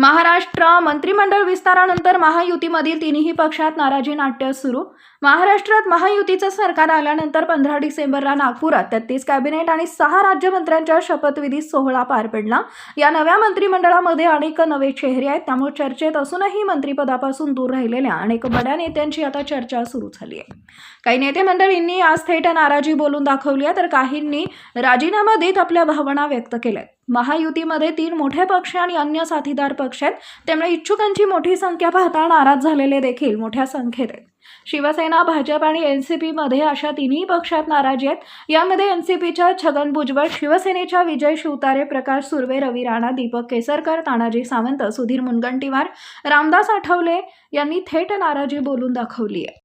महाराष्ट्र मंत्रिमंडळ विस्तारानंतर महायुतीमधील तिन्ही पक्षात नाराजी नाट्य सुरू. महाराष्ट्रात महायुतीचं सरकार आल्यानंतर पंधरा डिसेंबरला नागपुरात तेहतीस कॅबिनेट आणि सहा राज्यमंत्र्यांच्या शपथविधी सोहळा पार पडला. या नव्या मंत्रिमंडळामध्ये अनेक नवे चेहरे आहेत. त्यामुळे चर्चेत असूनही मंत्रिपदापासून दूर राहिलेल्या अनेक बड्या नेत्यांची आता चर्चा सुरू झाली आहे. काही नेते मंडळींनी आज थेट नाराजी बोलून दाखवली आहे तर काहींनी राजीनामा देत आपल्या भावना व्यक्त केल्या आहेत. महायुतीमध्ये तीन मोठे पक्ष आणि अन्य साथीदार पक्ष आहेत. त्यामुळे इच्छुकांची मोठी संख्या पाहता नाराज झालेले देखील मोठ्या संख्येत आहेत. शिवसेना भाजप आणि एन सी पीमध्ये अशा तिन्ही पक्षात नाराजी आहेत. यामध्ये एन सी पीच्या छगन भुजबळ शिवसेनेच्या विजय शिवतारे प्रकाश सुर्वे रवी राणा दीपक केसरकर तानाजी सावंत सुधीर मुनगंटीवार रामदास आठवले यांनी थेट नाराजी बोलून दाखवली आहे.